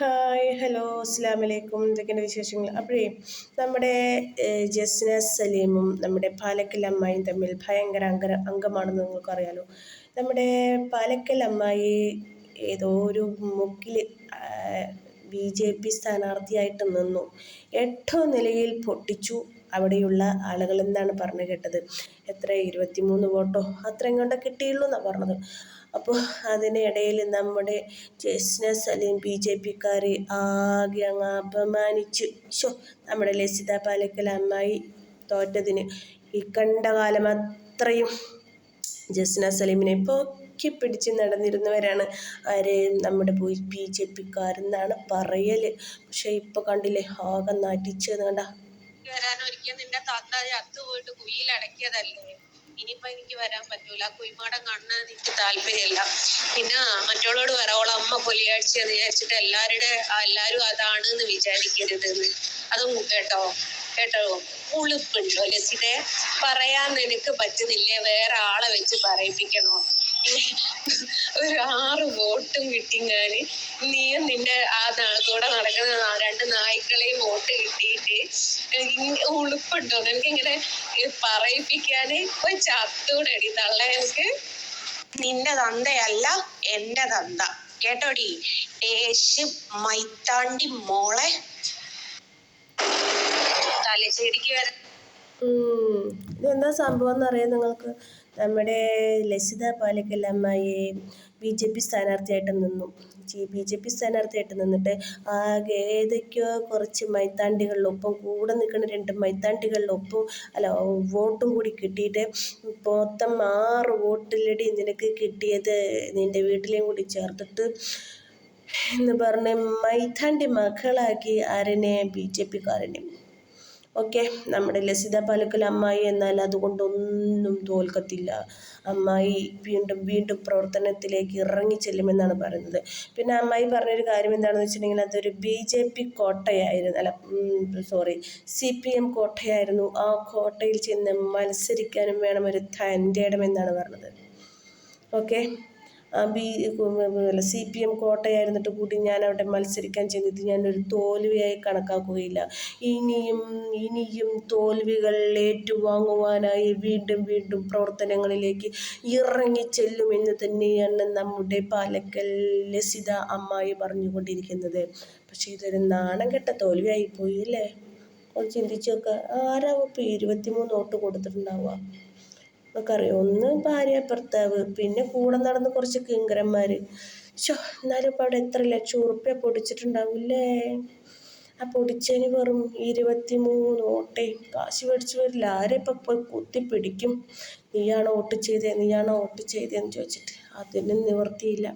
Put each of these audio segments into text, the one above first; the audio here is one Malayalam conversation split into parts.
ഹായ് ഹലോ അസ്സാം വലൈക്കും എന്തൊക്കെയാണ് വിശേഷങ്ങൾ? അപ്പോഴേ നമ്മുടെ ജസ്ന സലീമും നമ്മുടെ പാലക്കൽ അമ്മായിയും തമ്മിൽ ഭയങ്കര അങ്ക അംഗമാണെന്ന് നിങ്ങൾക്കറിയാലോ. നമ്മുടെ പാലക്കൽ അമ്മായി ഏതോ ഒരു മുക്കിൽ ബി ജെ പി സ്ഥാനാർത്ഥിയായിട്ട് നിന്നു. എട്ടോ നിലയിൽ പൊട്ടിച്ചു. അവിടെയുള്ള ആളുകൾ എന്നാണ് പറഞ്ഞു കേട്ടത്? എത്ര? ഇരുപത്തിമൂന്ന് വോട്ടോ? അത്രയും കൊണ്ട് കിട്ടിയുള്ളൂ എന്നാണ് പറഞ്ഞത്. അപ്പോൾ അതിനിടയിൽ നമ്മുടെ ജസ്ന സലീം ബി ജെ പിക്കാർ ആകെ അങ്ങ് അപമാനിച്ചു. ഷോ നമ്മുടെ ലസിത പാലക്കൽ അമ്മായി തോറ്റതിന്. ഈ കണ്ട കാലം അത്രയും ജസ്ന സലീമിനെ പൊക്കി പിടിച്ച് നടന്നിരുന്നവരാണ് ആര്? നമ്മുടെ ബി ജെ പിക്കാരെന്നാണ് പറയൽ പക്ഷേ ഇപ്പോൾ കണ്ടില്ലേ ആകെ നടിച്ചത് കണ്ട. വരാൻ ഒരിക്കൽ നിന്റെ തത്ത അത്ത് പോയിട്ട് കുയിലടക്കിയതല്ലേ ഇനിയിപ്പോ എനിക്ക് വരാൻ പറ്റൂല. കുയിമാടം കാണാൻ എനിക്ക് താല്പര്യമില്ല. പിന്നെ മറ്റുള്ളവരോട് വരാവോളം അമ്മ പൊലിയാഴ്ച എന്ന് വിചാരിച്ചിട്ട് എല്ലാവരുടെ എല്ലാരും അതാണ് എന്ന് വിചാരിക്കരുതെന്ന്. അതും കേട്ടോ കേട്ടോ? ഉളുപ്പുണ്ടോ ലസിതെ? പറയാൻ നിനക്ക് പറ്റുന്നില്ലേ? വേറെ ആളെ വെച്ച് പറയിപ്പിക്കണോ? ഒരു ആറ് വോട്ടും കിട്ടിങ്ങാന് നീയും നിന്റെ ആ കൂടെ നടക്കുന്ന രണ്ട് നായ്ക്കളെയും വോട്ട് കിട്ടിയിട്ട് ഉളുപ്പുണ്ടോ നിനക്ക് ഇങ്ങനെ പറയിപ്പിക്കാന് ഒരു ചത്തൂടെ അടി തള്ള എനിക്ക് നിന്റെ തന്തയല്ല എന്റെ തന്ത. കേട്ടോടി? ഏശ് മൈത്താണ്ടി മോളെ. തലശ്ശേരിക്ക് വരാൻ ഇതെന്താ സംഭവം എന്നറിയാം നിങ്ങൾക്ക്? നമ്മുടെ ലസിത പാലക്കൽ അമ്മായി ബി ജെ പി സ്ഥാനാർത്ഥിയായിട്ട് നിന്നു. ബി ജെ പി സ്ഥാനാർത്ഥിയായിട്ട് നിന്നിട്ട് ആകെ ഏതൊക്കെയോ കുറച്ച് മൈത്താണ്ടികളിലൊപ്പം കൂടെ നിൽക്കുന്ന രണ്ട് മൈത്താണ്ടികളിലൊപ്പം അല്ല വോട്ടും കൂടി കിട്ടിയിട്ട് മൊത്തം ആറ് വോട്ടിലടി നിനക്ക് കിട്ടിയത് നിന്റെ വീട്ടിലെയും കൂടി ചേർത്തിട്ട് എന്ന് പറഞ്ഞ് മൈത്താണ്ടി മക്കളാക്കി ആരനെ ബി ജെ പിക്കാരനെ ഓക്കെ നമ്മുടെ ലസിത പാലക്കൽ അമ്മായി എന്നാൽ അതുകൊണ്ടൊന്നും തോൽക്കത്തില്ല. അമ്മായി വീണ്ടും വീണ്ടും പ്രവർത്തനത്തിലേക്ക് ഇറങ്ങി ചെല്ലുമെന്നാണ് പറയുന്നത്. പിന്നെ അമ്മായി പറഞ്ഞൊരു കാര്യം എന്താണെന്ന് വെച്ചിട്ടുണ്ടെങ്കിൽ അതൊരു ബി ജെ പി കോട്ടയായിരുന്നു. അല്ല സോറി സി പി എം കോട്ടയായിരുന്നു. ആ കോട്ടയിൽ ചെന്ന് മത്സരിക്കാനും വേണം ഒരു തന്റെ ഇടമെന്നാണ് പറഞ്ഞത്. ഓക്കെ ബി അല്ല സി പി എം കോട്ടയായിരുന്നിട്ട് കൂടി ഞാൻ അവിടെ മത്സരിക്കാൻ ചെന്നിട്ട് ഞാനൊരു തോൽവിയായി കണക്കാക്കുകയില്ല. ഇനിയും ഇനിയും തോൽവികൾ ഏറ്റുവാങ്ങുവാനായി വീണ്ടും വീണ്ടും പ്രവർത്തനങ്ങളിലേക്ക് ഇറങ്ങി ചെല്ലുമെന്ന് തന്നെയാണ് നമ്മുടെ പാലക്കൽ ലസിത അമ്മായി പറഞ്ഞുകൊണ്ടിരിക്കുന്നത്. പക്ഷേ ഇതൊരു നാണം കെട്ട തോൽവിയായി പോയി അല്ലേ? ഒന്ന് ചിന്തിച്ചു നോക്കുക ആരാവും ഇപ്പോൾ ഇരുപത്തിമൂന്ന് വോട്ട് കൊടുത്തിട്ടുണ്ടാവുക? നമുക്കറിയാം ഒന്ന് ഭാര്യ ഭർത്താവ് പിന്നെ കൂടെ നടന്ന് കുറച്ച് കിങ്കരന്മാർ ശോ എന്നാലും ഇപ്പം അവിടെ എത്ര ലക്ഷം ഉറുപ്പ്യ പൊടിച്ചിട്ടുണ്ടാവില്ലേ? ആ പൊടിച്ചതിന് വെറും ഇരുപത്തി മൂന്ന് ഓട്ടെ. കാശ് മേടിച്ച് വരില്ല. ആരെ ഇപ്പം പോയി കുത്തിപ്പിടിക്കും നീയാണോ വോട്ട് ചെയ്തേ? നീയാണോ വോട്ട് ചെയ്തേന്ന് ചോദിച്ചിട്ട്. അതിന് നിവർത്തിയില്ല.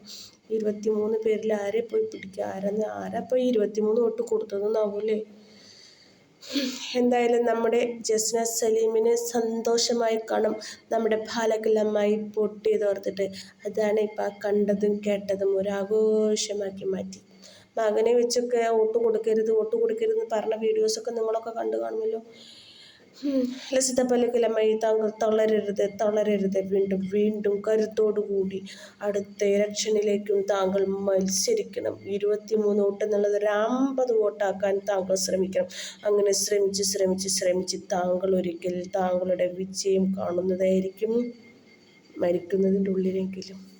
ഇരുപത്തി മൂന്ന് പേരിൽ ആരെ പോയി പിടിക്കുക ആരാ ആരാ പോയി ഇരുപത്തി മൂന്ന് വോട്ട് കൊടുത്തതെന്നാവൂലേ? എന്തായാലും നമ്മുടെ ജസ്ന സലീമിനെ സന്തോഷമായി കാണും. നമ്മുടെ ബാലകലമായി പൊട്ടിയത് ഓർത്തിട്ട്. അതാണ് ഇപ്പം കണ്ടതും കേട്ടതും ഒരാഘോഷമാക്കി മാറ്റി. മകനെ വെച്ചൊക്കെ വോട്ട് കൊടുക്കരുത് വോട്ട് കൊടുക്കരുത് പറഞ്ഞ വീഡിയോസൊക്കെ നിങ്ങളൊക്കെ കണ്ടു കാണുമല്ലോ. ലസിത പലകിലമ്മയി താങ്കൾ തളരരുത് തളരരുത്. വീണ്ടും വീണ്ടും കരുത്തോടുകൂടി അടുത്ത ഇലക്ഷനിലേക്കും താങ്കൾ മത്സരിക്കണം. ഇരുപത്തിമൂന്ന് വോട്ട് എന്നുള്ളത് ഒരു അമ്പത് വോട്ടാക്കാൻ താങ്കൾ ശ്രമിക്കണം. അങ്ങനെ ശ്രമിച്ച് ശ്രമിച്ച് ശ്രമിച്ച് താങ്കൾ ഒരിക്കൽ താങ്കളുടെ വിജയം കാണുന്നതായിരിക്കും. മരിക്കുന്നതിന്റെ ഉള്ളിലെങ്കിലും.